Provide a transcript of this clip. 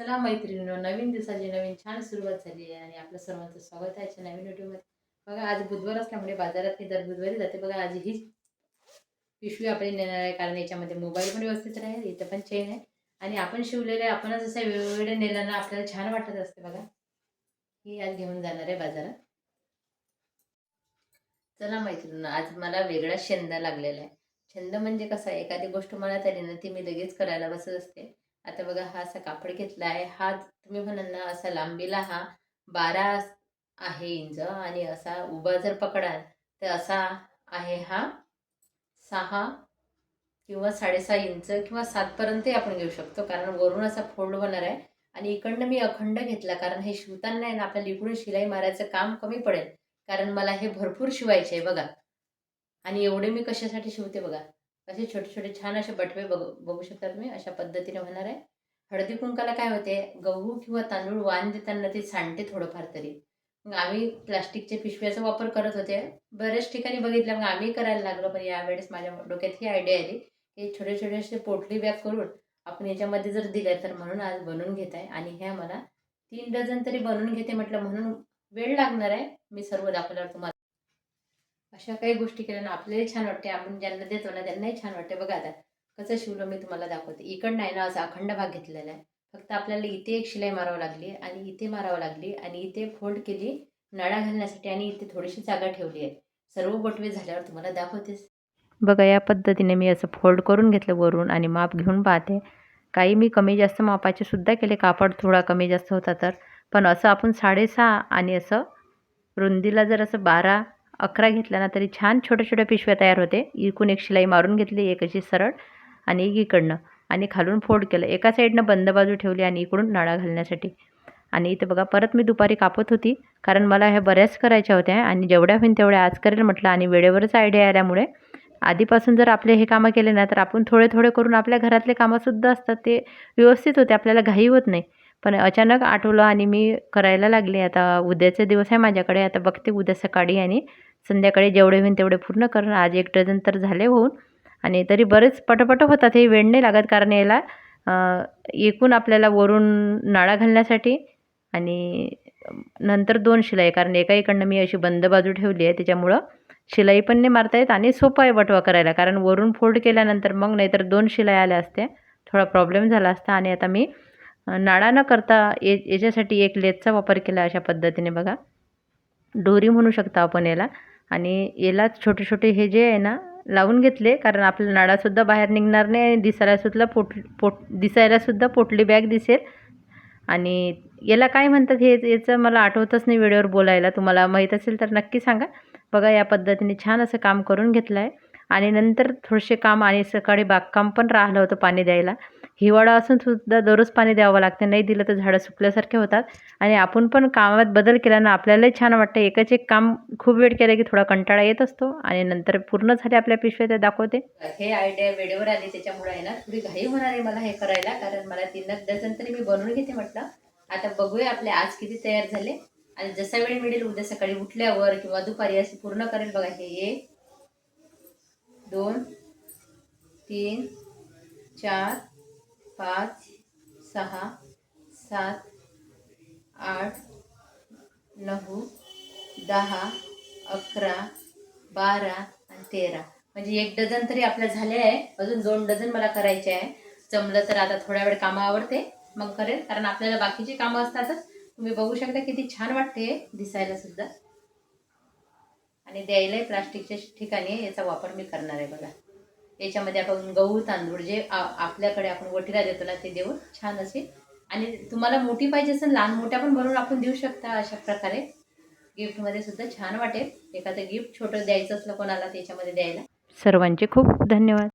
चला मैत्रिणींनो नवीन दिवसाची नवीन छान सुरुवात झाली आहे आणि आपलं सर्वांचं स्वागत आहे आजच्या नवीन व्हिडिओमध्ये. बघा आज बुधवार असल्यामुळे बाजारात मी दर बुधवारी जाते. बघा आज ही पिशवी आपली नेणार आहे कारण याच्यामध्ये मोबाईल पण व्यवस्थित राहील इथं पण चेन आहे. आणि आपण शिवलेले आपण जसं वेगवेगळे नेल्यानं आपल्याला छान वाटत असते बघा. ही आज घेऊन जाणार आहे बाजारात. चला मैत्रिणींनो आज मला वेगळा छंद लागलेला आहे. छंद म्हणजे कसा एखादी गोष्ट मनात आली ना ती मी लगेच करायला बसत असते. आता बघा हा असा कापड घेतला आहे हा तुम्ही म्हणाल ना असा लांबीला हा बारा आहे इंच आणि असा उभा जर पकडाल तर असा आहे हा सहा किंवा साडेसहा इंच किंवा सातपर्यंतही आपण घेऊ शकतो कारण वरून असा फोल्ड होणार आहे. आणि इकडनं मी अखंड घेतला कारण हे शिवताना आहे ना आपल्याला इकडून शिलाई मारायचं काम कमी पडेल. कारण मला हे भरपूर शिवायचे आहे बघा. आणि एवढे मी कशासाठी शिवते बघा? असे छोटे छोटे छान असे बटवे बघ बघू शकता तुम्ही अशा पद्धतीने होणार आहे. हळदी कुंकाला काय होते गहू किंवा तांदूळ वाण देताना ते सांडते थोडंफार तरी. मग आम्ही प्लास्टिकच्या पिशव्याचा वापर करत होते. बऱ्याच ठिकाणी बघितलं मग आम्ही करायला लागलो पण यावेळेस माझ्या डोक्यात ही आयडिया आली की छोटे छोटे असे पोटली बॅग करून आपण याच्यामध्ये जर दिल्या तर म्हणून आज बनवून घेत आहे आणि ह्या मला तीन डझन तरी बनवून घेते म्हटलं म्हणून वेळ लागणार आहे. मी सर्व दाखवल्यावर तुम्हाला अशा काही गोष्टी केल्यानं आपल्याला छान वाटते. आपण ज्यांना देतो ना त्यांनाही छान वाटते. बघा आता कसं शिवलं मी तुम्हाला दाखवते. इकडनं आहे ना असा अखंड भाग घेतलेला आहे. फक्त आपल्याला इथे एक शिलाई मारावं लागली आणि इथे मारावं लागली आणि इथे फोल्ड केली नळा घालण्यासाठी आणि इथे थोडीशी जागा ठेवली आहे. सर्व बटवे झाल्यावर तुम्हाला दाखवतेस बघा या पद्धतीने मी असं फोल्ड करून घेतलं वरून आणि माप घेऊन पाहते. काही मी कमी जास्त मापाचे सुद्धा केले. कापड थोडा कमी जास्त होता तर. पण असं आपण साडेसहा आणि असं रुंदीला जर असं बारा अकरा घेतला ना तरी छान छोट्या छोट्या पिशव्या तयार होते. इकून एक शिलाई मारून घेतली एक अशी सरळ आणि एक इकडनं आणि खालून फोड केलं. एका साईडनं बंद बाजू ठेवली आणि इकडून नाळा घालण्यासाठी. आणि इथं बघा परत मी दुपारी कापत होती कारण मला ह्या बऱ्याच करायच्या होत्या आणि जेवढ्या होईन तेवढ्या आज करेल म्हटलं आणि वेळेवरच आयडिया आल्यामुळे आधीपासून जर आपले हे कामं केले ना तर आपण थोडे थोडे करून आपल्या घरातले कामंसुद्धा असतात ते व्यवस्थित होते आपल्याला घाई होत नाही. पण अचानक आठवलं आणि मी करायला लागले. आता उद्याचे दिवस आहे माझ्याकडे. आता बघते उद्या सकाळी आणि संध्याकाळी जेवढे होईन तेवढे पूर्ण करणं आज एक डझन तर झाले होऊन. आणि तरी बरेच पटपट होतात. हे वेळ नाही लागत कारण याला एकूण आपल्याला वरून नाळा घालण्यासाठी आणि नंतर दोन शिलाई. कारण एका इकडनं मी अशी बंद बाजू ठेवली आहे. त्याच्यामुळं शिलाई पण नाही मारता येत आणि सोपं आहे बटवा करायला. कारण वरून फोल्ड केल्यानंतर मग नाहीतर दोन शिलाई आल्या असत्या. थोडा प्रॉब्लेम झाला असता आणि आता मी नाळा न करता ये याच्यासाठी एक लेसचा वापर केला अशा पद्धतीने बघा. दोरी म्हणू शकता आपण याला. आणि याला छोटे छोटे हे जे आहे ना लावून घेतले. कारण आपला नाडासुद्धा बाहेर निघणार नाही आणि दिसायलासुद्धा पोट पोट दिसायलासुद्धा पोटली बॅग दिसेल. आणि याला काय म्हणतात हे याचं मला आठवतच नाही वेळेवर बोलायला. तुम्हाला माहीत असेल तर नक्की सांगा. बघा या पद्धतीने छान असं काम करून घेतलं आहे आणि नंतर थोडेसे काम आणि सकाळी बागकाम पण राहिलं होतं पाणी द्यायला. हिवाळा असून सुद्धा दररोज पाणी द्यावं लागते. नाही दिलं तर झाडं सुकल्यासारखे होतात. आणि आपण पण कामात बदल केल्यानं आपल्यालाही छान वाटतं. एकच एक काम खूप वेळ केलं की थोडा कंटाळा येत असतो. आणि नंतर पूर्ण झाले आपल्या पिशव्या ते दाखवते. हे आयडिया वेळेवर आली. त्याच्यामुळे आहे ना थोडी घाई होणार आहे मला हे करायला. कारण मला तीन डझन तरी मी बनवून घेते म्हटलं. आता बघूया आपले आज किती तयार झाले. आणि जसा वेळ मिळेल उद्या सकाळी उठल्यावर किंवा दुपारी असं पूर्ण करेल. बघा हे एक दोन तीन चार पाच सहा सात आठ नऊ दहा अकरा बारा आणि तेरा. म्हणजे एक डझन तरी आपल्या झाले आहे. अजून दोन डझन मला करायचे आहे. जमलं तर आता थोड्या वेळ कामं आवडते मग करेल. कारण आपल्याला बाकीची कामं असतातच. तुम्ही बघू शकता किती छान वाटते हे दिसायला सुद्धा. आणि द्यायलाही प्लास्टिकच्या ठिकाणी याचा वापर मी करणार आहे बघा. याच्यामध्ये आपण गहू तांदूळ जे आपल्याकडे आपण वटीला देतो ना ते देऊन छान असे. आणि तुम्हाला मोठी पाहिजे असेल लहान मोठ्या पण बनवून आपण देऊ शकता अशा प्रकारे. गिफ्टमध्ये सुद्धा छान वाटेल. एखादं गिफ्ट छोटं द्यायचं असलं कोणाला त्याच्यामध्ये द्यायला. सर्वांचे खूप धन्यवाद.